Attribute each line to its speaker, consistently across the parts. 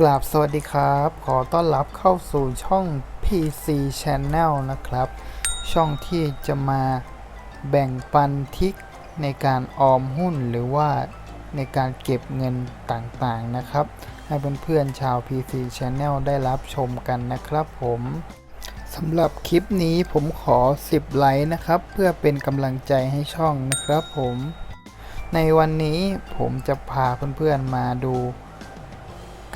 Speaker 1: กราบสวัสดีครับ ขอต้อนรับเข้าสู่ช่อง PC Channel นะครับ ช่องที่จะมาแบ่งปันทิกในการออมหุ้นหรือว่าในการเก็บเงินต่างๆนะครับ ให้เพื่อนๆชาว PC Channel ได้รับชมกันนะครับผมสำหรับคลิปนี้ผมขอ 10 ไลค์นะครับ เพื่อเป็นกำลังใจให้ช่องนะครับผม ในวันนี้ผมจะพาเพื่อนๆมาดู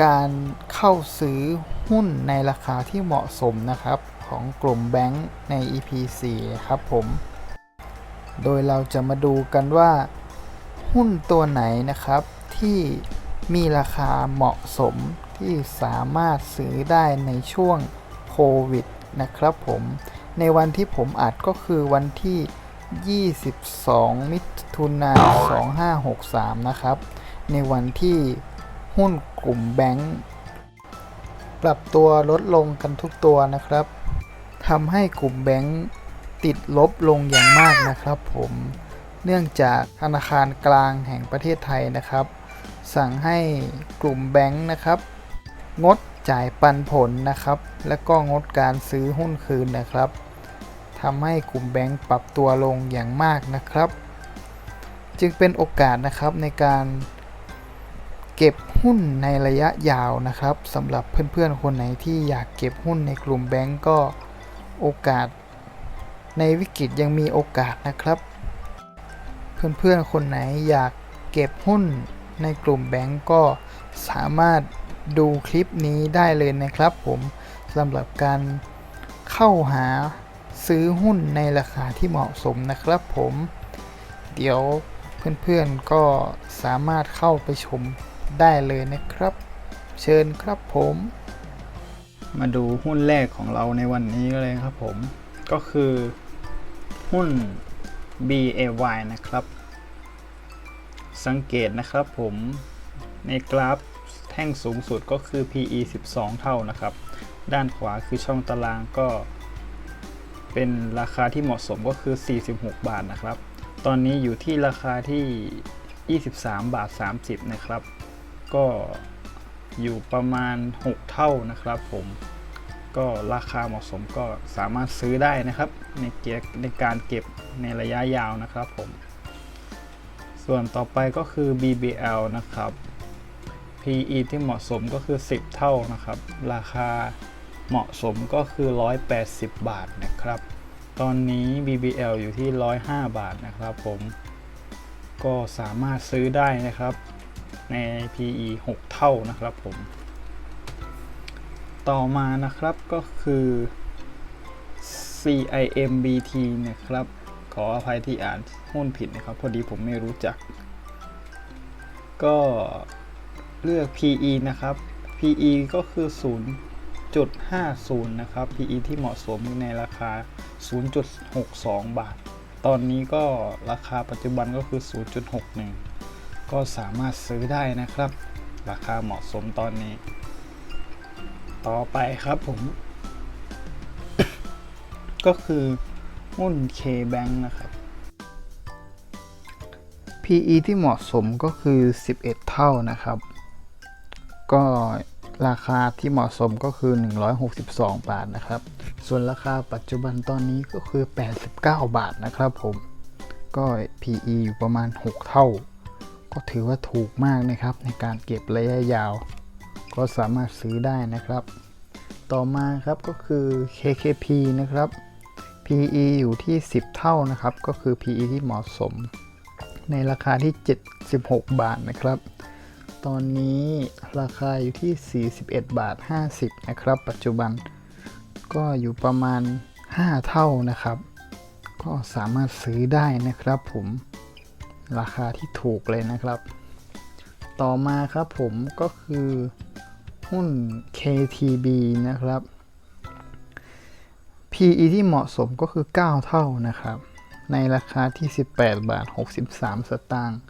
Speaker 1: การเข้าซื้อหุ้นในราคาที่เหมาะสมนะครับของกลุ่มแบงก์ใน EP 4ครับผม โดยเราจะมาดูกันว่า หุ้นตัวไหนนะครับที่มีราคาเหมาะสมที่สามารถซื้อได้ในช่วงโควิดนะครับผม ในวันที่ผมอัดก็คือวันที่ 22 มิถุนายน 2563 นะครับ ในวันที่ หุ้นกลุ่มแบงก์ปรับตัวลดลงกันทุกตัวนะครับทำให้กลุ่มแบงก์ติดลบลงอย่างมากนะครับ ผมเนื่องจากธนาคารกลางแห่งประเทศไทยนะครับ สั่งให้กลุ่มแบงก์นะครับ งดจ่ายปันผลนะครับ และก็งดการซื้อหุ้นคืนนะครับทำให้กลุ่มแบงก์ปรับตัวลงอย่างมากนะครับ จึงเป็นโอกาสนะครับในการ เก็บหุ้นในระยะยาวนะครับสำหรับเพื่อนๆคนไหนที่อยากเก็บหุ้นในกลุ่มแบงก์ก็โอกาส ในวิกฤตยังมีโอกาสนะครับ เพื่อนๆคนไหนอยากเก็บหุ้นในกลุ่มแบงก์ก็สามารถดูคลิปนี้ได้เลยนะครับผมสำหรับการเข้าหาซื้อหุ้นในราคาที่เหมาะสมนะครับผม เดี๋ยวเพื่อนๆก็สามารถเข้าไปชม ได้เลยนะครับ เชิญครับผม มาดูหุ้นแรกของเราในวันนี้เลยครับผม ก็คือหุ้น BAY นะครับ สังเกตนะครับผมในกราฟแท่งสูงสุดก็คือ PE 12 เท่านะครับ ด้านขวาคือช่องตารางก็ เป็นราคาที่เหมาะสมก็คือ 46 บาทนะครับ ตอนนี้อยู่ที่ราคาที่ 23 บาท 30 นะครับ ก็อยู่ประมาณ 6 เท่านะครับผมก็ราคาเหมาะสมก็สามารถซื้อได้นะครับ ในเกียในการเก็บในระยะยาวนะครับผม ส่วนต่อไปก็คือ BBL นะครับ PE ที่เหมาะสมก็คือ 10 เท่านะครับ ราคาเหมาะสมก็คือ 180 บาทนะครับ ตอนนี้ BBL อยู่ที่ 105 บาทนะครับผม ก็สามารถซื้อได้นะครับ ใน PE 6 เท่านะครับผม ต่อมานะครับก็คือ CIMBT นะครับ ขออภัยที่อ่านหุ้นผิดนะครับ พอดีผมไม่รู้จัก ก็เลือก PE นะครับ PE ก็คือ 0.50 นะครับ PE ที่เหมาะสมในราคา 0.62 บาท ตอนนี้ก็ราคาปัจจุบันก็คือ 0.61 ก็สามารถซื้อได้นะครับ ราคาเหมาะสมตอนนี้ ต่อไปครับผม ก็คือหุ้น K-Bank นะครับ PE ที่เหมาะสมก็คือ 11 เท่านะครับ ก็ราคาที่เหมาะสมก็คือ 162 บาทนะครับ ส่วนราคาปัจจุบันตอนนี้ก็คือ 89 บาทนะครับผม ก็ PE อยู่ประมาณ 6 เท่า ก็ถือว่าถูกมากนะครับ ในการเก็บระยะยาว ก็สามารถซื้อได้นะครับ ต่อมาครับก็คือ KKP นะครับ PE อยู่ที่ 10 เท่านะครับ ก็คือ PE ที่เหมาะสม ในราคาที่ 76 บาทนะครับ ตอนนี้ราคาอยู่ที่ 41 บาท 50 นะครับ ปัจจุบันก็อยู่ประมาณ 5 เท่านะครับ ก็สามารถซื้อได้นะครับผม ราคาที่ถูกเลยนะครับ ต่อมาครับผมก็คือหุ้น KTB นะครับ PE ที่เหมาะสมก็คือ 9 เท่านะครับ ในราคาที่ 18 บาท 63 สตางค์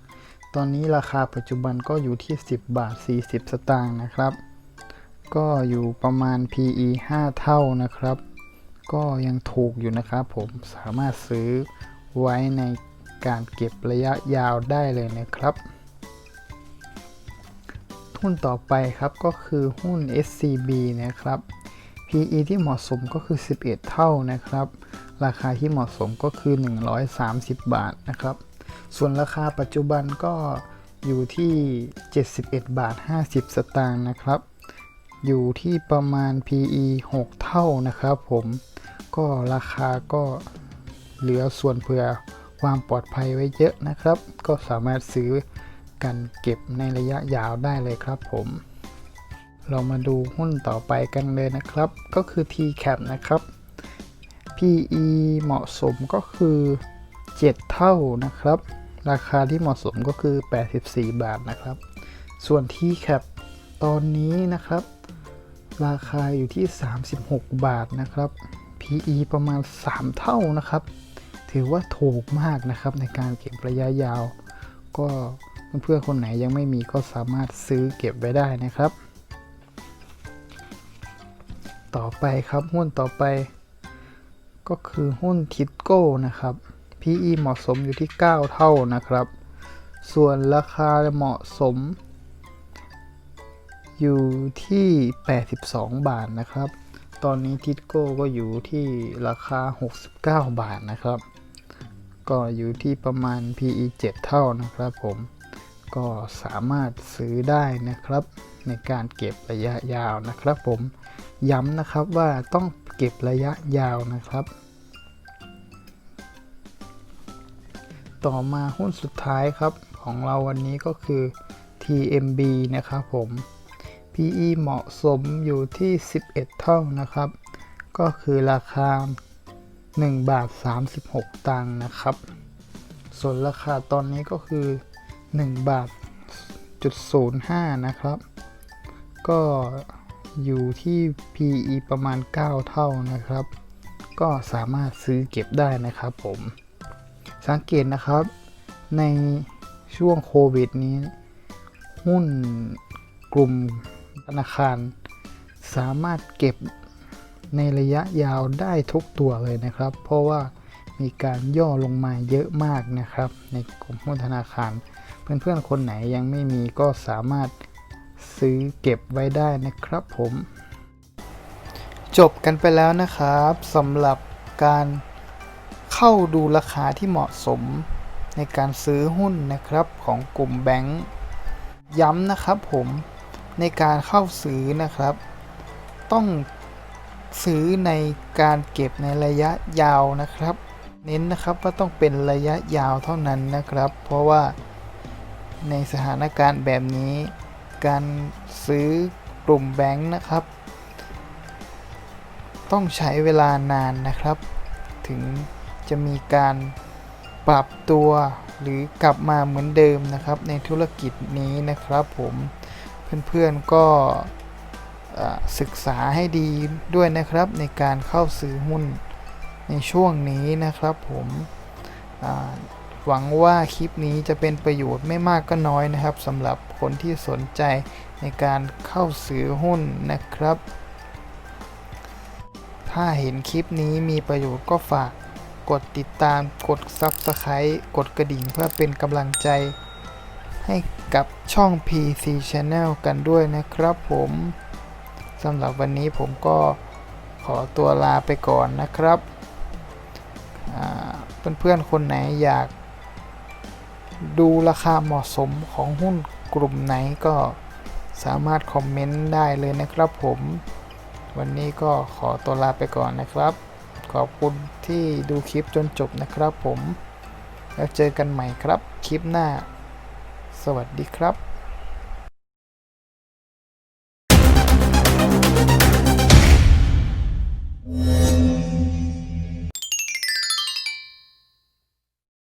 Speaker 1: ตอนนี้ราคาปัจจุบันก็อยู่ที่ 10 บาท 40 สตางค์นะครับ ก็อยู่ประมาณ PE 5 เท่านะครับ ก็ยังถูกอยู่นะครับผม สามารถซื้อไว้ใน การเก็บระยะยาวได้เลยนะครับ หุ้นต่อไปครับก็คือหุ้น SCB นะครับ PE ที่เหมาะสมก็คือ 11 เท่านะครับ ราคาที่เหมาะสมก็คือ 130 บาทนะครับ ส่วนราคาปัจจุบันก็อยู่ที่ 71 บาท 50 สตางค์นะครับ อยู่ที่ประมาณ PE 6 เท่านะครับผม ก็ราคาก็เหลือส่วนเผื่อ ความปลอดภัยไว้เยอะนะครับ ก็สามารถซื้อกันเก็บในระยะยาวได้เลยครับผม เรามาดูหุ้นต่อไปกันเลยนะครับ ก็คือ TCAP นะครับ PE เหมาะสมก็คือ 7 เท่านะครับ ราคาที่เหมาะสมก็คือ 84 บาทนะครับ ส่วน TCAP ตอนนี้นะครับ ราคาอยู่ที่ 36 บาทนะครับ PE ประมาณ 3 เท่านะครับ ถือว่าถูกมากนะครับในการเก็บระยะยาว ก็เพื่อนๆคนไหนยังไม่มีก็สามารถซื้อเก็บไว้ได้นะครับ ต่อไปครับหุ้นต่อไป ก็คือหุ้นทิดโก้นะครับ PE เหมาะสมอยู่ที่ 9 เท่านะครับ ส่วนราคาเหมาะสม อยู่ที่ 82 บาทนะครับ ตอนนี้ทิดโก้ก็อยู่ที่ราคา 69 บาทนะครับ ก็อยู่ที่ประมาณ PE 7 เท่านะครับผม ก็สามารถซื้อได้นะครับในการเก็บระยะยาวนะครับผม ย้ำนะครับว่าต้องเก็บระยะยาวนะครับ ต่อมาหุ้นสุดท้ายครับของเราวันนี้ก็คือ TMB นะครับผม PE เหมาะสมอยู่ที่ 11 เท่านะครับ ก็คือราคา 1 บาท 36 ตังค์นะครับ ส่วนราคาตอนนี้ก็คือ 1 บาทจุด05นะครับ ก็อยู่ที่ PE ประมาณ 9 เท่านะครับ ก็สามารถซื้อเก็บได้นะครับผม สังเกตนะครับ ในช่วงโควิดนี้ หุ้นกลุ่มธนาคาร สามารถเก็บ ในระยะยาวได้ทุกตัวเลยนะครับ เพราะว่ามีการย่อลงมาเยอะมากนะครับ ในกลุ่มหุ้นธนาคาร เพื่อนๆ คนไหนยังไม่มีก็สามารถซื้อเก็บไว้ได้นะครับผม จบกันไปแล้วนะครับสำหรับการเข้าดูราคาที่เหมาะสมในการซื้อหุ้นนะครับของกลุ่มแบงค์ย้ำนะครับผมในการเข้าซื้อนะครับ ต้อง ซื้อในการเก็บในระยะยาวนะครับ เน้นนะครับว่าต้องเป็นระยะยาวเท่านั้นนะครับ เพราะว่าในสถานการณ์แบบนี้ การซื้อกลุ่มแบงค์นะครับ ต้องใช้เวลานานนะครับ ถึงจะมีการปรับตัวหรือกลับมาเหมือนเดิมนะครับ ในธุรกิจนี้นะครับผมเพื่อนๆก็ ศึกษาให้ดีด้วยนะครับในการเข้าซื้อหุ้นในช่วงนี้นะครับผมหวังว่าคลิปนี้จะเป็นประโยชน์ไม่มากก็น้อยนะครับสำหรับคนที่สนใจในการเข้าซื้อหุ้นนะครับ ถ้าเห็นคลิปนี้มีประโยชน์ก็ฝากกดติดตามกด Subscribe กดกระดิ่งเพื่อเป็นกำลังใจ ให้กับช่อง PC Channel กันด้วยนะครับผม สำหรับวันนี้ผมก็ขอตัวลาไปก่อนนะครับเพื่อนๆคนไหนอยาก ดูราคาเหมาะสมของหุ้นกลุ่มไหนก็สามารถคอมเมนต์ได้เลยนะครับผม วันนี้ก็ขอตัวลาไปก่อนนะครับ ขอบคุณที่ดูคลิปจนจบนะครับผม แล้วเจอกันใหม่ครับคลิปหน้า สวัสดีครับ